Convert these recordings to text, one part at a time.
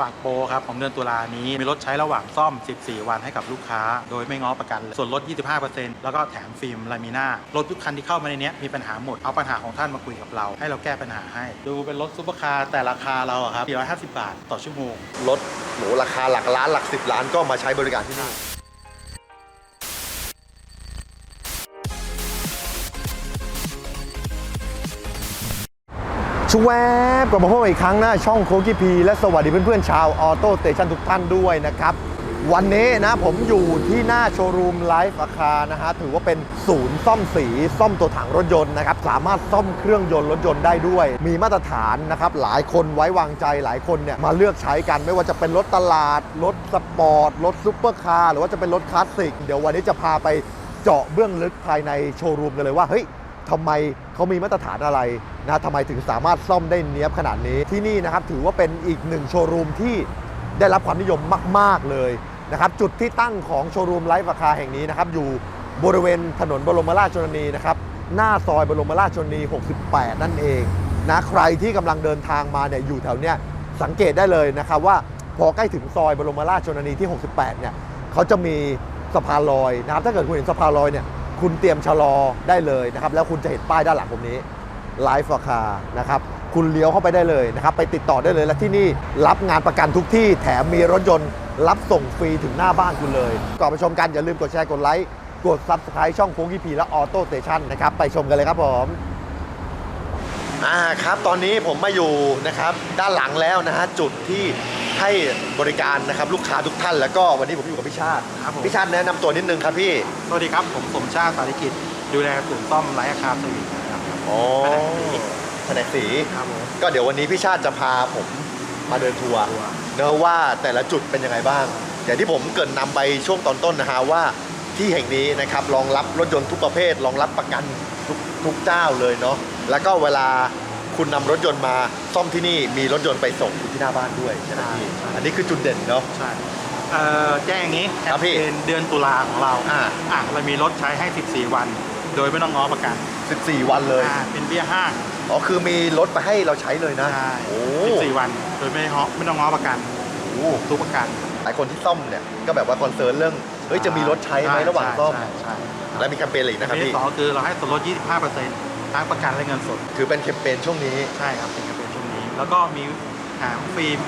ฝากโปรครับของเดือนตุลานี้มีรถใช้ระหว่างซ่อม 14 วันให้กับลูกค้า โดยไม่ง้อประกัน ส่วนลด 25%แล้วก็แถมฟิล์มลามิน่ารถทุกคันที่เข้ามาในนี้มีปัญหาหมด เอาปัญหาของท่านมาคุยกับเรา ให้เราแก้ปัญหาให้ ดูเป็นรถซุปเปอร์คาร์แต่ราคาเราอะครับ450 บาท ต่อชั่วโมง รถหนูราคาหลักล้านหลักสิบล้านก็มาใช้บริการที่นี่ ชวบกลับมาพบกันอีกครั้งหน้าช่องโคกิพีและสวัสดีเพื่อนๆชาวออโต้สเตชันทุกท่านด้วยนะครับ วันนี้นะผมอยู่ที่หน้าโชว์รูมไลฟ์อาคานะฮะถือว่าเป็นศูนย์ซ่อมสีซ่อมตัวถังรถยนต์นะครับ สามารถซ่อมเครื่องยนต์รถยนต์ได้ด้วย มีมาตรฐานนะครับ หลายคนไว้วางใจหลายคนเนี่ยมาเลือกใช้กันไม่ว่าจะเป็นรถตลาด รถสปอร์ตรถซุปเปอร์คาร์หรือว่าจะเป็นรถคลาสสิกเดี๋ยววันนี้จะพาไปเจาะเบื้องลึกภายในโชว์รูมกันเลยว่าเฮ้ยทำไม เขามีมาตรฐานอะไรนะทำไมถึงสามารถซ่อมได้เนี้ยบขนาดนี้ที่นี่นะครับถือว่าเป็นอีกหนึ่งโชว์รูมที่ได้รับความนิยมมาก ๆ เลยนะครับจุดที่ตั้งของโชว์รูมไลฟ์ราคาแห่งนี้นะครับอยู่บริเวณถนนบรมราชชนนีนะครับหน้าซอยบรมราชชนนี 68 นั่นเองนะใครที่กำลังเดินทางมาเนี่ยอยู่แถวเนี้ยสังเกตได้เลยนะครับว่าพอใกล้ถึงซอยบรมราชชนนีที่ 68 เนี่ยเขาจะมีสะพานลอยนะครับถ้าเกิดคุณเห็นสะพานลอยเนี่ย คุณเตรียมชะลอได้เลยนะครับ แล้วคุณจะเห็นป้ายด้านหลังผมนี้ไลฟ์ราคานะครับ คุณเลี้ยวเข้าไปได้เลยนะครับ ไปติดต่อได้เลย และที่นี่รับงานประกันทุกที่ แถมมีรถยนต์รับส่งฟรีถึงหน้าบ้านคุณเลย ก่อนไปชมกันอย่าลืมกดแชร์กดไลค์กด Subscribe ช่องโค้งกีพีและออโต้สเตชันนะครับ ไปชมกันเลยครับผมอ่าครับ ตอนนี้ผมมาอยู่นะครับ ด้านหลังแล้วนะฮะจุดที่ ให้บริการนะครับลูกค้าทุกท่าน แล้วก็วันนี้ผมอยู่กับพี่ชาติครับผม พี่ชาติแนะนำตัวนิดนึงครับพี่สวัสดีครับ ผมสมชาติสาริกิจ ดูแลศูนย์ซ่อมไลท์อาคาร์สวิตนะครับ อ๋อแผนกสีแผนกสีครับผมก็เดี๋ยววันนี้พี่ชาติจะพาผมมาเดินทัวร์ทัวร์เนอะว่าแต่ละจุดเป็นยังไงบ้าง อย่างที่ผมเกรินนำไปช่วงตอนต้นนะฮะว่าที่แห่งนี้นะครับรองรับรถยนต์ทุกประเภทรองรับประกันทุกทุกเจ้าเลยเนาะแล้วก็เวลา คุณนำรถยนต์มาซ่อมที่นี่มีรถยนต์ไปส่งอยู่ที่หน้าบ้านด้วยใช่ไหมพี่อันนี้คือจุดเด่นเนาะ ใช่เอ่อแจ้งอย่างนี้แคครัมบพี่เปญเดือนตุลาของเราอ่า อะเรามีรถใช้ให้ 14 วัน โดยไม่ต้องง้อประกัน14 วันเลยอ่าเป็นเบี้ยห้างอ๋อคือมีรถมาให้เราใช้เลยนะใช่โอ้14 วันโดยไม่ง้อไม่ต้องง้อประกันโหทุกประกันหลายคนที่ซ่อมเนี่ยก็แบบว่าคอนเซิร์นเรื่องเฮ้ยจะมีรถใช้ไหมระหว่างซ่อม ใช่ใช่แล้วมีแคมเปญอะไรอีกใช่นะครับที่พี่สองก็คือเราให้ส่วนลด 25% ทั้งประกันและเงินสด ถือเป็นแคมเปญช่วงนี้ใช่ครับเป็นแคมเปญช่วงนี้ แล้วก็มีแถมฟิล์ม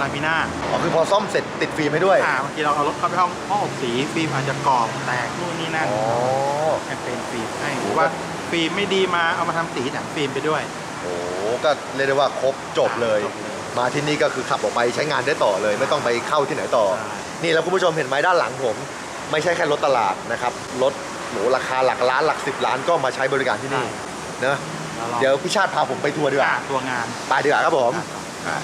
ลามิน่าอ๋อคือพอซ่อมเสร็จติดฟิล์มให้ด้วยอ่าบางทีเราเอารถเข้าไปห้องห้องอบสีฟิล์มอาจจะกรอบแตกนู่นนี่นั่นอ๋อแคมเปญฟิล์มให้หรือว่าฟิล์มไม่ดีมาเอามาทำสีแถมฟิล์มไปด้วย โอ้ก็เรียกได้ว่าครบจบเลย จบเลยมาที่นี่ก็คือขับออกไปใช้งานได้ต่อเลย ไม่ต้องไปเข้าที่ไหนต่อ ใช่ นี่แล้วคุณผู้ชมเห็นไหมด้านหลังผม ไม่ใช่แค่รถตลาดนะครับรถหรูราคาหลักล้านหลักสิบล้านก็มาใช้บริการที่นี่ เนอะแล้วเราเดี๋ยวพี่ชาติพาผมไปทัวร์ดีกว่าอ่าตัวงานไปดีกว่าครับผมอ่า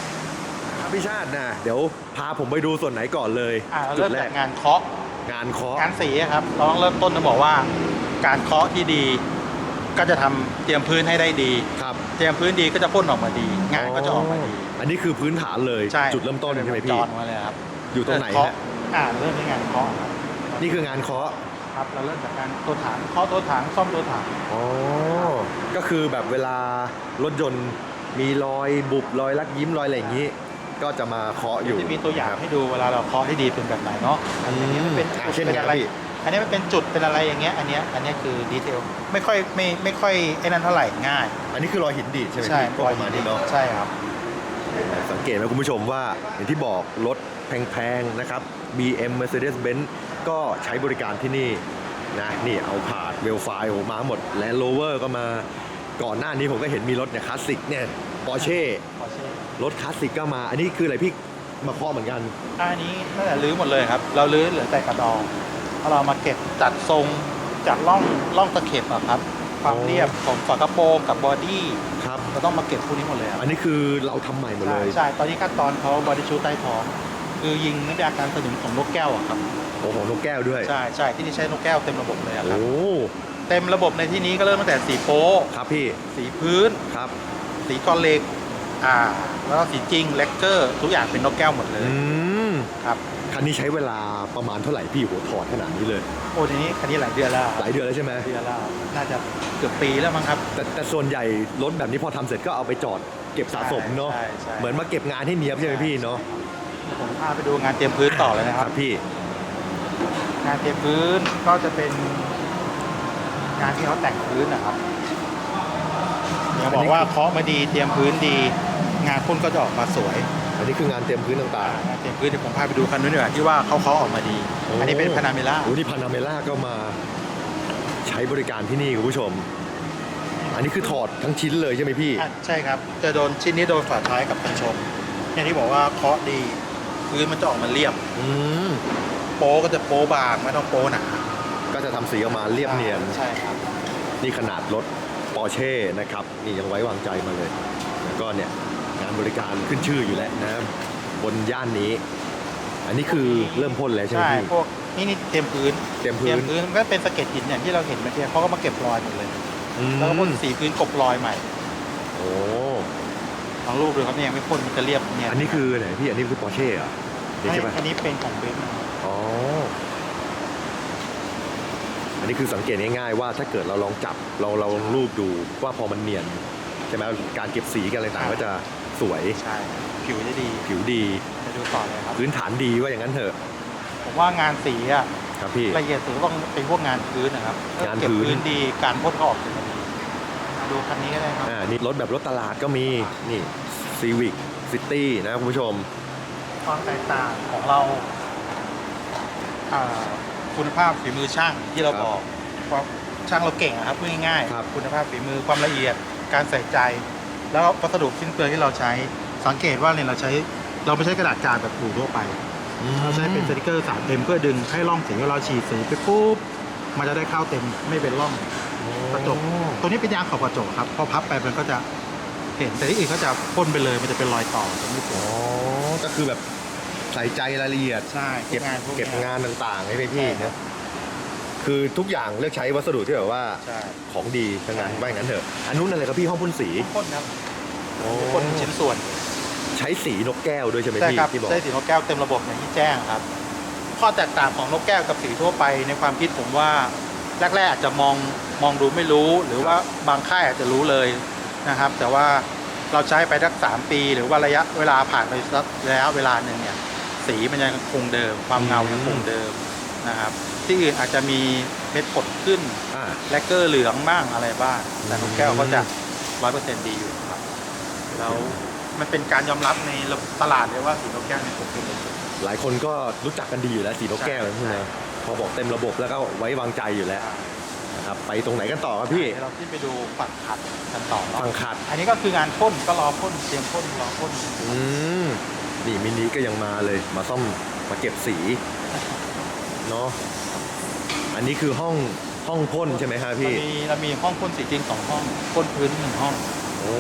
พี่ชาตินะเดี๋ยวพาผมไปดูส่วนไหนก่อนเลยอ่าเราจุเริ่ดมแรจากกงานเคาะงานเคาะงานสีครับเราต้องเริ่มต้นต้องบอกว่า การเคาะที่ดีก็จะทำเตรียมพื้นให้ได้ดีครับเตรียมพื้นดีก็จะพ่นออกมาดีงานก็จะออกมาดี อันนี้คือพื้นฐานเลยใช่จุดเริ่มต้นใช่ไหมจพี่อดมาเลยครับอยู่ตรงไหนเคาะฮะอ่าเริ่มที่งานเคาะครับนี่คืองานเคาะ ครับเราเริ่มจากการตัวถังเคาะตัวถังซ่อมตัวถังอ๋อก็คือแบบเวลารถยนต์มีรอยบุบรอยลักยิ้มรอยอะไรอย่างนี้ ก็จะมาเคาะอยู่จะมีตัวอย่างครับให้ดูเวลาเราเคาะให้ดีเป็นแบบไหนเนาะอันนี้มันเป็นอ่าจุดเช่นเป็นไงอะไรพี่อันนี้มันเป็นจุดเป็นอะไรอย่างเงี้ยอันเนี้ยอันเนี้ยคือดีเทลไม่ค่อยไม่ไม่ค่อยไอ้นั่นเท่าไหร่ง่าย อันนี้คือรอยหินดีดใช่ไหมพี่ก็ประมาณนี้เนาะใช่ครับสังเกตไหมคุณผู้ชมว่าอย่างที่บอกรถแพงๆนะครับ BM Mercedes-Benz ก็ใช้บริการที่นี่นะนี่เอาผาดเวลไฟโอ้มาหมดแลนด์โรเวอร์ก็มาก่อนหน้านี้ผมก็เห็นมีรถเนี่ยคลาสสิกเนี่ยปอร์เช่พอเช่รถคลาสสิกก็มา อันนี้คืออะไรพี่มาเคาะเหมือนกัน อันนี้นั่นแหละรื้อหมดเลยครับ เรารื้อเหลือแต่กระดองเอาเรามาเก็บจัดทรงจากร่องร่องตะเข็บอะครับความอ๋อเรียบของฝากระโปรงกับบอดี้ครับเราต้องมาเก็บพวกนี้หมดเลยครับอันนี้คือเราทำใหม่หมดเลย ใช่ ตอนนี้ขั้นตอนเขาบอดี้ชูใต้ท้อง คือยิงน้ำยาการสนิมของนกแก้วอะครับ โอ้โหนกแก้วด้วย ใช่ใช่ที่นี่ใช้นกแก้วเต็มระบบเลยอะครับ โอ้เต็มระบบในที่นี้ก็เริ่มตั้งแต่สีโป๊ะครับพี่สีพื้น ครับ สีกอเหล็กอ่า แล้วก็สีจริงเลกเกอร์ ทุกอย่างเป็นนกแก้วหมดเลยอืมครับ คันนี้ใช้เวลาประมาณเท่าไหร่พี่หัวถอดขนาดนี้เลย โอ้ทีนี้คันนี้หลายเดือนแล้วหลายเดือนแล้วใช่ไหมเดือนแล้วน่าจะเกือบปีแล้วมั้งครับ แต่แต่ส่วนใหญ่รถแบบนี้พอทำเสร็จก็เอาไปจอดเก็บสะสมเนาะใช่ใช่ เหมือนมาเก็บงานให้เนียบใช่ไหมพี่เนาะผมพาไปดูงานเตรียมพื้นต่อเลยนะคครัรับบพี่ งานเตรียมพื้นก็จะเป็นงานที่เขาแต่งพื้นนะครับเดี๋ยวบอกว่าเคาะมาดีเตรียมพื้นดี งานพ่นก็จะออกมาสวยอันนี้คืองานเตรียมพื้นต่างงานเตรียมพื้นเดี๋ยวผมพาไปดูคันนู้นดีกว่าที่ว่าเขาเคาะออกมาดี ๆอันนี้เป็นพานาเมล่าโอ้นี่พานาเมล่าก็มา ใช้บริการที่นี่คุณผู้ชม อันนี้คือถอดทั้งชิ้นเลยใช่ไหมพี่ ใช่ครับจะโดนชิ้นนี้โดนฝาท้ายกับกันชนอย่างที่บอกว่าเคาะดีพื้นมันจะออกมาเรียบ อืม โป๊ก็จะโป๊บางไม่ต้องโป๊หนาก็จะทำสีออกมาเรียบเนียน ใช่ครับ นี่ขนาดรถปอร์เช่นะครับ นี่ยังไว้วางใจมาเลย แล้วก็เนี่ย งานบริการขึ้นชื่ออยู่แล้วนะ บนย่านนี้ อันนี้คือเริ่มพ่นแล้วใช่ไหมใช่พี่พวกนี่นี่เตรียมพื้นเตรียมเตพื้รียนมพื้นมันก็เป็นสะเก็ดหินอย่างที่เราเห็นเมื่อกี้เขาก็มาเก็บรอยหมดเลย อืมแล้วก็พ่นสีพื้นกลบรอยใหม่โอ้ลองรูปดูครับเนี่ยยังไม่พ่นมันจะเรียบเนี่ยอันนี้คือไหนพี่อันนี้คือปอร์เช่เหรอนี่ใช่ไหมอันนี้เป็นของเบนซ์นะครับ อ๋อ อันนี้คือสังเกตง่ายๆว่าถ้าเกิดเราลองจับเราเราลองรูปดูว่าพอมันเนียนใช่ไหมการเก็บสีกันอะไรต่างๆก็จะสวยใช่ ผิวจะดีผิวดีไปดูต่อเลยครับพื้นฐานดีว่าอย่างนั้นเถอะ ผมว่างานสีอะครับพี่ ละเอียดสุดก็ต้องเป็นพวกงานพื้นนะครับงานเก็บพื้น พื้นดีการพ่นก็ออกจะดีมาดูคันนี้ก็ได้ครับ อ่านี่รถแบบรถตลาดก็มีนี่ซีวิกซิตี้นะคุณผู้ชม ความแตกต่างของเรา อ่าคุณภาพฝีมือช่างที่เราครับบอกเพราะช่างเราเก่งอะครับพูดง่ายครับคุณภาพฝีมือความละเอียด การใส่ใจ แล้วก็วัสดุสิ้นเปลืองที่เราใช้สังเกตว่าเนี่ยเราใช้เราไม่ใช้กระดาษจานแบบถูทั่วไป เราใช้เป็นสติกเกอร์สามเต็มเพื่อดึงให้ร่องสีเวลาเราฉีดสีไปปุ๊บมันจะได้เข้าเต็มไม่เป็นร่อง กระจก ตัวนี้เป็นยางขอบกระจกครับพอพับไปมันก็จะเห็นแต่ที่อื่นเขาจะพ่นไปเลยมันจะเป็นรอยต่อจะไม่สวอ๋ยอก็คือแบบ ใส่ใจรายละเอียด ใช่เก็บพวงานพวเก็บนี้งานต่างๆให้พี่ใช่ๆครันะบคือทุกอย่างเลือกใช้วัสดุที่แบบว่าใช่ของดีทั้งนั้นใช่ว่าอย่างนั้นเถอะอันนู้นอะไรครับพี่ห้องพ่นสีพ่นครับพ่นชิ้นส่วน ใช้สีนกแก้วด้วยใช่ไหมใช่พี่ครับที่บอกใช้สีนกแก้วเต็มระบบอย่างที่แจ้งครับ ข้อแตกต่างของนกแก้วกับสีทั่วไปในความคิดผมว่าแรกๆอาจจะมองมองดูไม่รู้ หรือว่าบางค่ายอาจจะรู้เลยนะครับ แต่ว่าเราใช้ไปสักสามปี หรือว่าระยะเวลาผ่านไปสักระยะเวลาหนึ่งเนี่ย สีมันยังคงเดิม ความเงายังคงเดิมนะครับ ที่อื่นอาจจะมีเม็ดผดขึ้นอ่า แลกเกอร์เหลืองบ้างอะไรบ้าง แต่นกแก้วก็จะร้อยเปอร์เซ็นต์ดีอยู่ครับ แล้วมันเป็นการยอมรับในตลาดเลยว่าสีนกแก้วเนี่ยผมเป็นเลยหลายคนก็รู้จักกันดีอยู่แล้วสีนกแก้วใช่นะพี่นะพอบอกเต็มระบบแล้วก็ไว้วางใจอยู่แล้วนะครับไปตรงไหนกันต่อครับพี่เดี๋ยวเราขึ้นไปดูฝั่งขัดกันต่อเนาะ ฟังขัดอันนี้ก็คืองานพ่นก็รอพ่นเตรียมพ่นรอพ่นอืม นี่มินิก็ยังมาเลย มาซ่อมมาเก็บสีเนาะอันนี้คือห้องห้องพ่นใช่ไหมครับเราพี่มีเรามีห้องพ่นสีจริงสองห้องพ่นพื้นหนึ่งห้องโอ้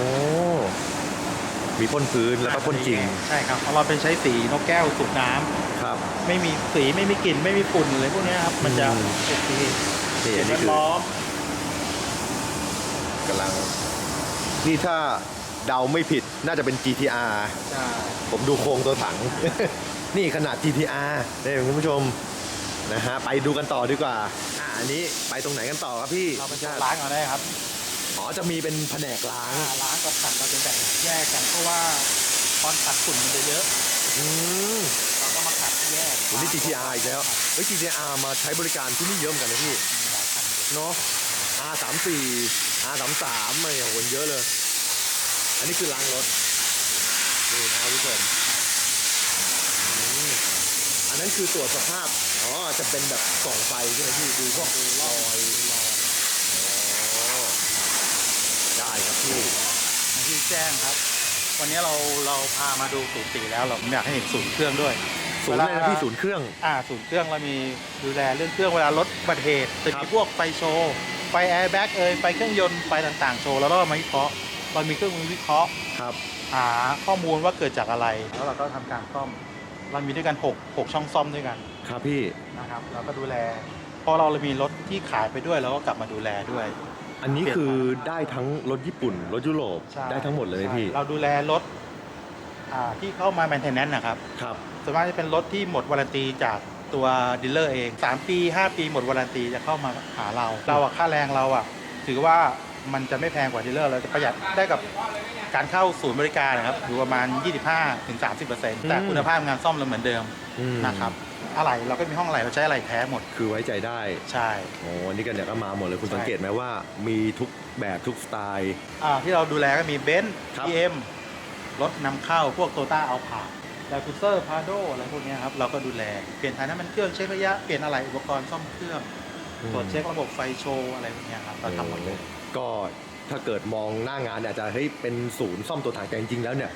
มีพ่นพื้นแล้วก็พ่นจริง ใช่ครับเพราะเราเป็นใช้สีนกแก้วสูบน้ำครับ ไม่มีสีไม่มีกลิ่นไม่มีฝุ่นเลยพวกเนี้ยครับมันจะอืมโอเคนี่อันนี้แวดคือล้อมกำลัง นี่ถ้า เดาไม่ผิดน่าจะเป็น GTR ใช่ผมดูโครงตัวถัง นี่ขนาด GTR เนี่ยคุณผู้ชมนะฮะไปดูกันต่อดีกว่าอ่าอันนี้ไปตรงไหนกันต่อครับพี่เราเป็นชาติล้างเอาได้ครับอ๋อจะมีเป็นแผนกล้างอ่าล้างกับขัดเราจะแบ่งแยกกันเพราะว่าตอนขัดฝุ่นมันจะเยอะอืมเราก็มาขัดแยกวันนี้ GTR อีกแล้วเฮ้ย GTR มาใช้บริการที่นี่เยอะเหมือนกันนะพี่มีหลายคันอยู่เนาะ R34 R33 อะไรอย่างคนเยอะเลย อันนี้คือล้างรถนี่นะคุณผู้ชมอันนั้นคือตรวจสภาพ อ๋อ จะเป็นแบบส่องไฟใช่ไหมพี่ ดูพวกรอยรอยอ๋อได้ครับพี่อย่างที่แจ้งครับ วันนี้เราเราพามาดูศูนย์สีแล้วเราผมอยากให้เห็นศูนย์เครื่องด้วยศูนย์เลยนะพี่ศูนย์เครื่อง อ่าศูนย์เครื่องเรามีดูแลเรื่องเครื่องเวลารถอุบัติเหตุจะมีพวกไฟโชว์ไฟแอร์แบ็กเอ่ยไฟเครื่องยนต์ไฟต่างๆโชว์แล้วเรามาวิเคราะห์ เรามีเครื่องมือวิเคราะห์ครับ หาข้อมูลว่าเกิดจากอะไร แล้วเราก็ทำการซ่อม เรามีด้วยกัน6 6ช่องซ่อมด้วยกันครับพี่นะครับ เราก็ดูแล พอเรามีรถที่ขายไปด้วยเราก็กลับมาดูแลด้วย อันนี้คือได้ทั้งรถญี่ปุ่น รถยุโรปใช่ได้ทั้งหมดเลยไหมพี่ใช่เราดูแลรถอ่าที่เข้ามาแมนเทนแนนซ์นะครับครับ ส่วนมากจะเป็นรถที่หมดวารันตีจากตัวดีลเลอร์เอง 3 ปี 5 ปีหมดวารันตีจะเข้ามาหาเรา เราอะค่าแรงเราอะถือว่า มันจะไม่แพงกว่าดีลเลอร์เราจะประหยัดได้กับการเข้าศูนย์บริการนะครับอยู่ประมาณ 25-30%แต่คุณภาพงานซ่อมเราเหมือนเดิมอืม นะครับอะไรเราก็มีห้องอะไรเราใช้อะไรแท้หมดคือไว้ใจได้ใช่ โอ้อันนี่กันเนี่ยก็มาหมดเลยคุณใช่ สังเกตไหมว่ามีทุกแบบทุกสไตล์ อ่าที่เราดูแลก็มีเบนซ์ครับ BM รถนำเข้าพวกโตต้าเอาผาดาคูเซอร์พาโดอะไรพวกเนี้ยครับ เราก็ดูแล เปลี่ยนถ่ายน้ำมันเครื่องเช็คระยะ เปลี่ยนอะไรอุปกรณ์ซ่อมเครื่อง ตรวจเช็คระบบไฟโชว์อะไรพวกเนี้ยครับ เราทำหมดเลย ก็ถ้าเกิดมองหน้างานเนี่ยอาจจะเฮ้ยเป็นศูนย์ซ่อมตัวถังแต่จริงๆแล้วเนี่ย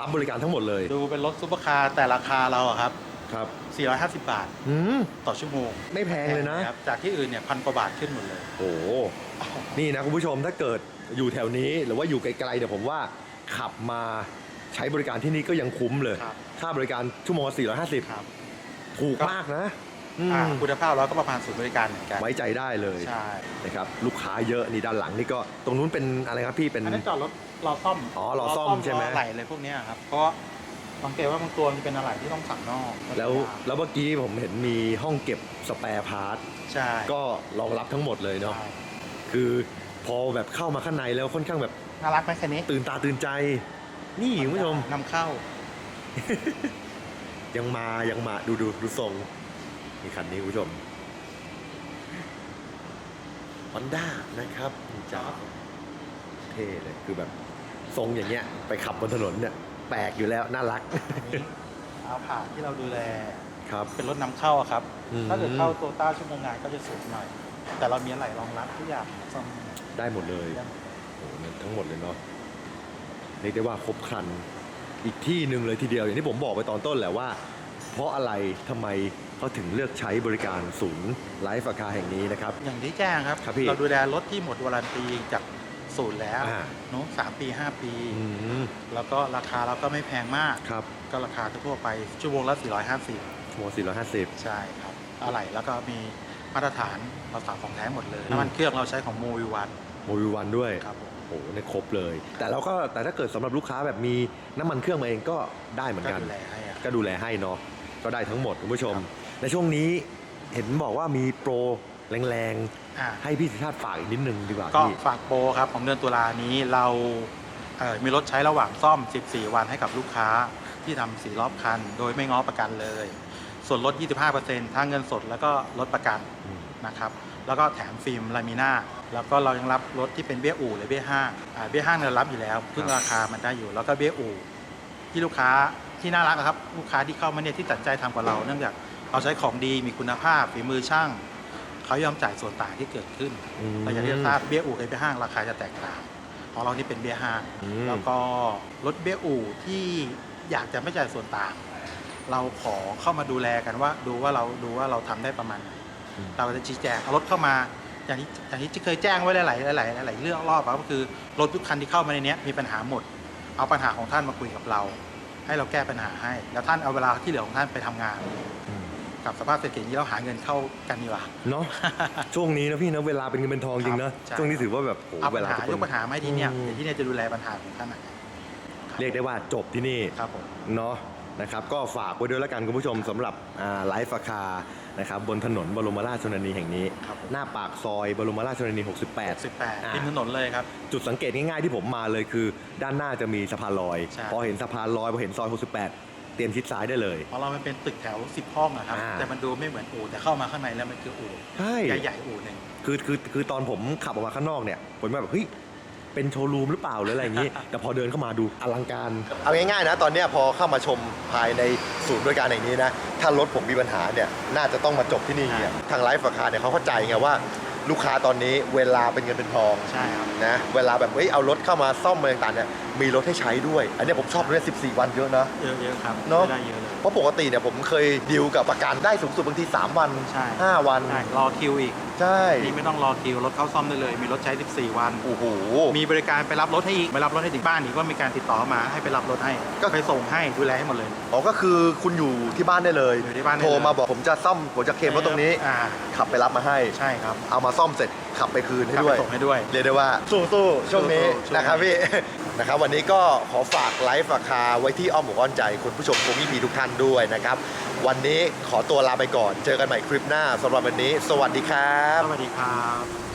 รับบริการทั้งหมดเลยดูเป็นรถซุปเปอร์คาร์แต่ราคาเราอะครับ ครับ450 บาท อืมต่อชั่วโมงไม่แพงเลยนะ ครับจากที่อื่นเนี่ยพันกว่าบาทขึ้นหมดเลย โอ้โหนี่นะคุณผู้ชมถ้าเกิดอยู่แถวนี้หรือว่าอยู่ไกลๆเนี่ยผมว่าขับมาใช้บริการที่นี่ก็ยังคุ้มเลย ครับ ค่าบริการชั่วโมงละ450 ครับ ถูกมากนะ อืม อ่าคุณภาพเราก็ประมาณศูนย์บริการเหมือนกันไว้ใจได้เลยใช่นะครับลูกค้าเยอะนี่ด้านหลังนี่ก็ตรงนู้นเป็นอะไรครับพี่เป็น อันนั้นจอดรถรอซ่อมอ๋อรอซ่อมใช่ไหม รอะไหล่อะไรพวกเนี้ยครับ เพราะสังเกตว่าบางตัวมันจะเป็นอะไรที่ต้องสั่งนอกแล้วแล้วเมื่อกี้ผมเห็นมีห้องเก็บสแปร์พาร์ทใช่ก็รองรับทั้งหมดเลยเนาะใช่คือพอแบบเข้ามาข้างในแล้วค่อนข้างแบบน่ารักไหมคันนี้ตื่นตาตื่นใจ นี่คุณผู้ชมนำเข้า ยังมายังมาดูดูดูทรง นี่คันนี้คุณผู้ชมฮอนด้านะครับนี่จ้าเท่เลยคือแบบ ทรงอย่างเงี้ย ไปขับบนถนนเนี่ย แปลกอยู่แล้วน่ารักอันนี้เอาผ่านที่เราดูแลครับ เป็นรถนำเข้าอะครับ อืม ถ้าเกิดเข้าโตต้าชั่วโมงงานก็จะสูงหน่อย แต่เรามีอะไรรองรับทุกอย่างซ่อมได้หมดเลยได้หมดโอ้โหเนี่ยทั้งหมดเลยเนาะเรียกได้ว่าครบครันอีกที่หนึ่งเลยทีเดียวอย่างที่ผมบอกไปตอนต้นแหละว่า เพราะอะไรทำไมเขาถึงเลือกใช้บริการศูนย์ไลฟ์อาคาแห่งนี้นะครับ อย่างที่แจ้งครับ ครับพี่เราดูแลรถที่หมดวารันตีจากศูนย์แล้วอ่า เนอะสามปีห้าปี อืมแล้วก็ราคาเราก็ไม่แพงมาก ครับก็ราคาทั่วๆไปชั่วโมงละ450ชั่วโมง450 ใช่ครับอะไหล่แล้วก็มีมาตรฐานเราสั่งของแท้หมดเลยอืม น้ำมันเครื่องเราใช้ของโมวิวันโมบิวันด้วย ครับผม โอ้โหเนี่ยครบเลย แต่เราก็แต่ถ้าเกิดสำหรับลูกค้าแบบมีน้ำมันเครื่องมาเองก็ได้เหมือนก็กัน ดูแลให้อะก็ดูแลให้เนาะ ก็ได้ทั้งหมดคุณผู้ชมครับในช่วงนี้เห็นบอกว่ามีโปรแรงอ่า ๆ ให้พี่สิทธาตฝากอีกนิดนึงดีกว่าก็พี่ฝากโปรครับของเดือนตุลานี้เราเอ่อมีรถใช้ระหว่างซ่อม 14 วันให้กับลูกค้าที่ทำสีรอบคัน โดยไม่ง้อประกันเลย ส่วนลด 25%ทั้งเงินสดแล้วก็ลดประกันอืมนะครับ แล้วก็แถมฟิล์มลามิน่าแล้วก็เรายังรับรถที่เป็นเบี้ยอู่หรือเบี้ยห้างอ่าเบี้ยห้างเนี่ยเรารับอยู่แล้ว ซึ่งราคามันได้อยู่ แล้วก็เบี้ยอู่ที่ลูกค้า ที่น่ารักนะครับ ลูกค้าที่เข้ามาเนี่ยที่ตัดใจทำกับเรา เนื่องจากเราใช้ของดีมีคุณภาพฝีมือช่างเขายอมจ่ายส่วนต่างที่เกิดขึ้นอืมเราอย่างที่ทราบเบี้ยอู่กับเบี้ยห้างราคาจะแตกต่างของเรานี่เป็นเบี้ยห้างอืมแล้วก็รถเบี้ยอู่ที่อยากจะไม่จ่ายส่วนต่าง เราขอเข้ามาดูแลกันว่า ดูว่าเราดูว่าเราทำได้ประมาณไหนอืมเราจะชี้แจงเอารถเข้ามาอย่างที่อย่างที่เคยแจ้งไว้หลาย ๆ หลาย ๆ หลาย ๆ เรื่องรอบอะก็คือรถทุกคันที่เข้ามาในเนี้ยมีปัญหาหมด เอาปัญหาของท่านมาคุยกับเรา ให้เราแก้ปัญหาให้ แล้วท่านเอาเวลาที่เหลือของท่านไปทำงานอืมกับสภาพเศรษฐกิจนี้เราหาเงินเข้ากันดีกว่า เนาะ ช่วงนี้นะพี่นะเวลาเป็นเงินเป็นทองจริงนะครับใช่ ช่วงนี้ถือว่าแบบโอ้เอาเวปัญลาหาทุกคนยกปัญหามาให้ที่เนี่ยอืม เดี๋ยวที่เนี่ยจะดูแลปัญหาของท่านนะเรียกได้ว่าจบที่นี่ ครับผม เนาะนะครับก็ฝากไว้ด้วยแล้วกันคุณผู้ชมสำหรับไลฟ์อาคา นะครับบนถนนบรมราชชนนีแห่งนี้ ครับผม หน้าปากซอยบรมราชชนนี 68 18ริมถนนเลยครับ จุดสังเกตง่ายๆที่ผมมาเลยคือ ด้านหน้าจะมีสะพานลอย ใช่ พอเห็นสะพานลอยพอเห็นซอย 68 เตรียมชิดซ้ายได้เลยเพราะเรามันเป็นตึกแถว 10 ห้องนะครับ อ่า แต่มันดูไม่เหมือนอู่แต่เข้ามาข้างในแล้วมันคืออู่ใช่ ใหญ่ๆอู่หนึ่ง คือคือคือตอนผมขับออกมาข้างนอกเนี่ย ผมแบบเฮ้ยเป็นโชว์รูมหรือเปล่าหรืออะไรอย่างนี้ แต่พอเดินเข้ามาดูอลังการ เอาง่ายๆนะ ตอนเนี้ยพอเข้ามาชมภายใน ศูนย์บริการแห่งนี้นะ ถ้ารถผมมีปัญหาเนี่ย น่าจะต้องมาจบที่นี่เนี่ยทางไลฟ์ราคาเนี่ยเขาเข้าใจไงว่าลูกค้าตอนนี้เวลาเป็นเงินเป็นทองใช่ครับ นะเวลาแบบเฮ้ยเอารถเข้ามาซ่อมอะไรต่างๆเนี่ยมีรถให้ใช้ด้วย อันเนี้ยผมชอบเรื่อง14 วันเยอะนะ เยอะๆครับเนอะ ได้เยอะเลย เพราะปกติเนี่ยผมเคยดีลกับประกันได้สูงสุดบางที 3 วัน ใช่ 5 วัน ใช่รอคิวอีก ใช่นี่ไม่ต้องรอคิว รถเข้าซ่อมได้เลย มีรถใช้ 14 วัน โอ้โห มีบริการไปรับรถให้อีกไปรับรถให้ถึงบ้านอีกก็มีการติดต่อมาให้ไปรับรถให้ ก็ไปส่งให้ดูแลให้หมดเลย อ๋อก็คือคุณอยู่ที่บ้านได้เลย อยู่ที่บ้านได้โทรเลยมาบอกผมจะซ่อมผมจะเคลมรถตรงนี้ อ่า ขับไปรับมาให้ ใช่ครับ เอามาซ่อมเสร็จขับไปคืนให้กลับด้ไปวยส่งให้ด้วยเรียกได้ว่าสู้ๆช่วงนี้สู้ๆช่วงนี้นะครับพี่ นะครับวันนี้ก็ขอฝากไลฟ์ราคาไว้ที่อ้อมอกอ้อนใจคุณผู้ชมคงมีพีทุกท่านด้วยนะครับ วันนี้ขอตัวลาไปก่อน เจอกันใหม่คลิปหน้าสำหรับวันนี้ สวัสดีครับ สวัสดีครับ